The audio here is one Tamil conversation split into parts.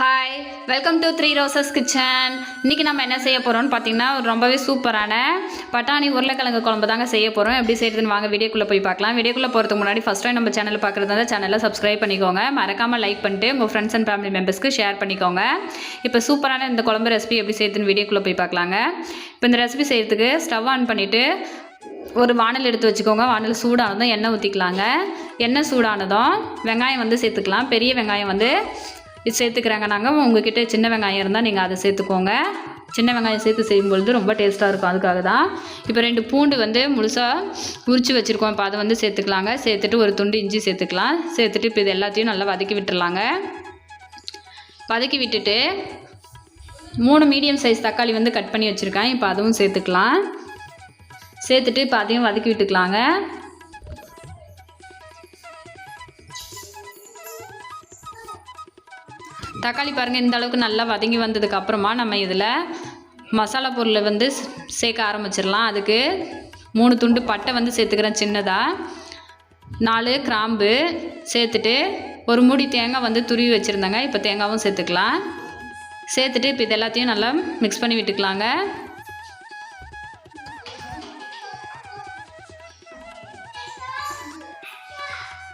Hi welcome to three roses kitchen இன்றைக்கி நம்ம என்ன செய்ய போகிறோம்னு பார்த்தீங்கன்னா ரொம்பவே சூப்பரான பட்டாணி உருளைக்கிழங்கு குழம்பு தாங்க செய்ய போகிறோம் எப்படி செய்யறதுன்னு வாங்க வீடியோக்குள்ளே போய் பார்க்கலாம். வீடியோக்குள்ளே போகிறதுக்கு முன்னாடி ஃபஸ்ட் டைம் நம்ம சேனல் பார்க்குறது வந்து சேனலை சப்ஸ்கிரைப் பண்ணிக்கோங்க. மறக்காமல் லைக் பண்ணிட்டு உங்கள் ஃப்ரெண்ட்ஸ் அண்ட் ஃபேமிலி மெம்பர்ஸ்க்கு ஷேர் பண்ணிக்கோங்க. இப்போ சூப்பரான இந்த குழம்பு ரெசிபி எப்படி செய்யுதுன்னு வீடியோக்குள்ளே போய் பார்க்கலாங்க. இப்போ இந்த ரெசிபி செய்கிறதுக்கு ஸ்டவ் ஆன் பண்ணிவிட்டு ஒரு வானல் எடுத்து வச்சுக்கோங்க. வானல் சூடானதும் எண்ணெய் ஊற்றிக்கலாங்க எண்ணெய் சூடானதும் வெங்காயம் வந்து சேர்த்துக்கலாம். பெரிய வெங்காயம் வந்து சேர்த்துக்கிறாங்க. நாங்கள் உங்ககிட்ட சின்ன வெங்காயம் இருந்தால் நீங்கள் அதை சேர்த்துக்கோங்க. சின்ன வெங்காயம் சேர்த்து செய்யும்பொழுது ரொம்ப டேஸ்ட்டாக இருக்கும். அதுக்காக தான். இப்போ ரெண்டு பூண்டு வந்து முழுசாக உரித்து வச்சுருக்கோம். இப்போ அதை வந்து சேர்த்துக்கலாங்க. சேர்த்துட்டு ஒரு துண்டு இஞ்சி சேர்த்துக்கலாம். சேர்த்துட்டு இப்போ இது எல்லாத்தையும் நல்லா வதக்கி விட்டுடலாங்க வதக்கி விட்டுட்டு மூணு மீடியம் சைஸ் தக்காளி வந்து கட் பண்ணி வச்சுருக்கேன். இப்போ அதுவும் சேர்த்துக்கலாம். சேர்த்துட்டு இப்போ அதையும் வதக்கி விட்டுக்கலாங்க. தக்காளி பாருங்கள் இந்த அளவுக்கு நல்லா வதங்கி வந்ததுக்கு அப்புறமா நம்ம இதில் மசாலா பொருளை வந்து சேர்க்க ஆரம்பிச்சிடலாம். அதுக்கு மூணு துண்டு பட்டை வந்து சேர்த்துக்கிறேன் சின்னதாக நாலு கிராம்பு சேர்த்துட்டு ஒரு மூடி தேங்காய் வந்து துருவி வச்சுருந்தாங்க. இப்போ தேங்காவும் சேர்த்துக்கலாம். சேர்த்துட்டு இப்போ இது எல்லாத்தையும் நல்லா மிக்ஸ் பண்ணி விட்டுக்கலாங்க.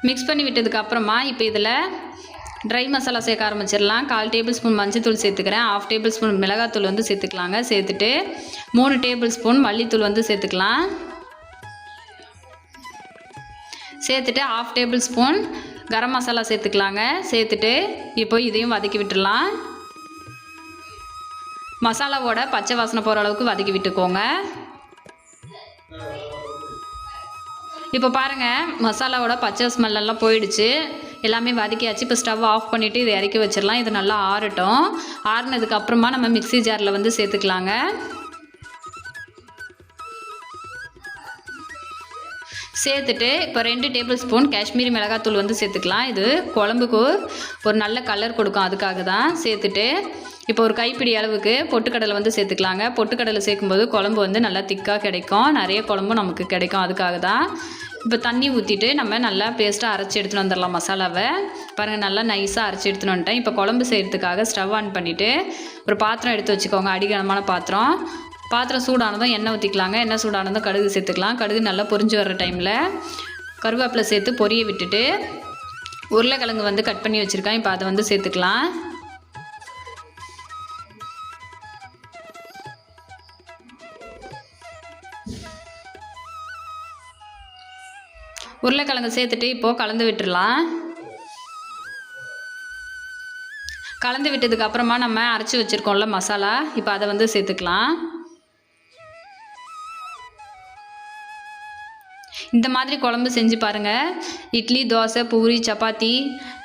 மிக்ஸ் பண்ணி விட்டதுக்கு அப்புறமா இப்போ இதில் ட்ரை மசாலா சேர்க்க ஆரம்பிச்சிடலாம். கால் டேபிள் ஸ்பூன் மஞ்சத்தூள் சேர்த்துக்கிறேன். ஆஃப் டேபிள் ஸ்பூன் மிளகாத்தூள் வந்து சேர்த்துக்கலாங்க. சேர்த்துட்டு மூணு டேபிள் ஸ்பூன் மல்லித்தூள் வந்து சேர்த்துக்கலாம். சேர்த்துட்டு half tablespoon garam masala சேர்த்துக்கலாங்க. சேர்த்துட்டு இப்போ இதையும் வதக்கி விட்டுடலாம். மசாலாவோட பச்சை வாசனை போகிற அளவுக்கு வதக்கி விட்டுக்கோங்க. இப்போ பாருங்கள் மசாலாவோட பச்சை ஸ்மெல்லாம் போயிடுச்சு. எல்லாமே வதக்கியாச்சு. இப்போ ஸ்டவ் ஆஃப் பண்ணிவிட்டு இதை இறக்கி வச்சிடலாம். இது நல்லா ஆறட்டும். ஆறுனதுக்கப்புறமா நம்ம மிக்ஸி ஜாரில் வந்து சேர்த்துக்கலாங்க. சேர்த்துட்டு இப்போ ரெண்டு டேபிள் ஸ்பூன் காஷ்மீரி மிளகாத்தூள் வந்து சேர்த்துக்கலாம். இது குழம்புக்கு ஒரு நல்ல கலர் கொடுக்கும். அதுக்காக தான் சேர்த்துட்டு இப்போ ஒரு கைப்பிடி அளவுக்கு பொட்டுக்கடலை வந்து சேர்த்துக்கலாங்க. பொட்டுக்கடலை சேர்க்கும்போது குழம்பு வந்து நல்லா திக்காக கிடைக்கும். நிறைய குழம்பும் நமக்கு கிடைக்கும். அதுக்காக தான் இப்போ தண்ணி ஊற்றிட்டு நம்ம நல்லா பேஸ்ட்டாக அரைச்சி எடுத்துகிட்டு வந்துடலாம் மசாலாவை. பாருங்கள் நல்லா நைஸாக அரைச்சி எடுத்துன்னு வந்துட்டேன். இப்போ குழம்பு செய்கிறதுக்காக ஸ்டவ் ஆன் பண்ணிவிட்டு ஒரு பாத்திரம் எடுத்து வச்சுக்கோங்க அடிகனமான பாத்திரம். பாத்திரம் சூடானதும் எண்ணெய் ஊற்றிக்கலாங்க எண்ணெய் சூடானதும் கடுகு சேர்த்துக்கலாம். கடுகு நல்லா பொரிஞ்சு வர்ற டைமில் கருவேப்பிலை சேர்த்து பொரிய விட்டுட்டு உருளைக்கிழங்கு வந்து கட் பண்ணி வச்சுருக்கேன். இப்போ அதை வந்து சேர்த்துக்கலாம். உருளைக்கிழங்கு சேர்த்துட்டு இப்போது கலந்து விட்டுடலாம். கலந்து விட்டதுக்கு அப்புறமா நம்ம அரைச்சி வச்சுருக்கோம்ல மசாலா. இப்போ அதை வந்து சேர்த்துக்கலாம். இந்த மாதிரி குழம்பு செஞ்சு பாருங்கள் இட்லி தோசை பூரி சப்பாத்தி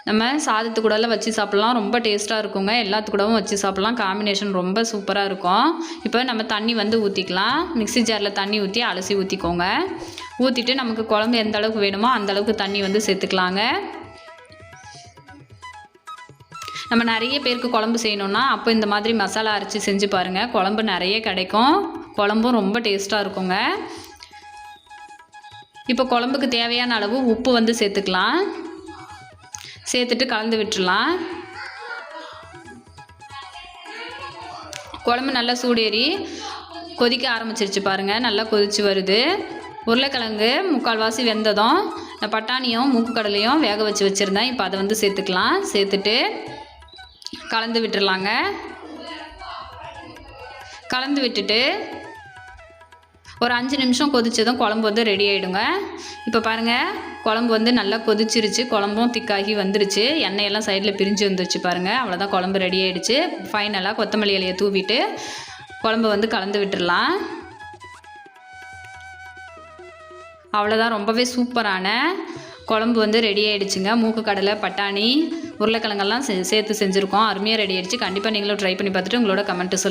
நம்ம சாதத்து கூடலாம் வச்சு சாப்பிட்லாம். ரொம்ப டேஸ்ட்டாக இருக்குங்க. எல்லாத்து கூடவும் வச்சு சாப்பிட்லாம். காம்பினேஷன் ரொம்ப சூப்பராக இருக்கும். இப்போ நம்ம தண்ணி வந்து ஊற்றிக்கலாம் மிக்ஸி ஜாரில் தண்ணி ஊற்றி அலசி ஊற்றிக்கோங்க ஊற்றிட்டு நமக்கு குழம்பு எந்த அளவுக்கு வேணுமோ அந்த அளவுக்கு தண்ணி வந்து சேர்த்துக்கலாங்க. நம்ம நிறைய பேருக்கு குழம்பு செய்யணுன்னா அப்போ இந்த மாதிரி மசாலா அரைச்சி செஞ்சு பாருங்கள் குழம்பு நிறைய கிடைக்கும். குழம்பும் ரொம்ப டேஸ்ட்டாக இருக்குங்க. இப்போ குழம்புக்கு தேவையான அளவு உப்பு வந்து சேர்த்துக்கலாம். சேர்த்துட்டு கலந்து விட்டுடலாம் குழம்பு நல்லா சூடேறி கொதிக்க ஆரம்பிச்சிருச்சு பாருங்கள் நல்லா கொதிச்சு வருது. உருளைக்கிழங்கு முக்கால்வாசி வெந்ததும் இந்த பட்டாணியும் மூக்கு கடலையும் வேக வச்சு வச்சுருந்தேன். இப்போ அதை வந்து சேர்த்துக்கலாம். சேர்த்துட்டு கலந்து விட்டுடலாங்க கலந்து விட்டுட்டு ஒரு அஞ்சு நிமிஷம் கொதித்ததும் குழம்பு வந்து ரெடி ஆகிடுங்க இப்போ பாருங்கள் குழம்பு வந்து நல்லா கொதிச்சிருச்சு. குழம்பும் திக்காகி வந்துருச்சு. எண்ணெயெல்லாம் சைடில் பிரிஞ்சு வந்துருச்சு பாருங்கள் அவ்வளோதான் குழம்பு ரெடி ஆகிடுச்சு ஃபைனலாக கொத்தமல்லி இலையை தூவிட்டு குழம்பு வந்து கலந்து விட்டுடலாம் அவ்வளோதான் ரொம்பவே சூப்பரான குழம்பு வந்து ரெடி ஆகிடுச்சுங்க மூக்கு கடலை பட்டாணி உருளைக்கிழங்கெல்லாம் சே சேர்த்து செஞ்சுருக்கோம். அருமையாக ரெடி ஆகிடுச்சு கண்டிப்பாக நீங்களும் ட்ரை பண்ணி பார்த்துட்டு உங்களோட கமெண்ட்டு சொல்லுங்கள்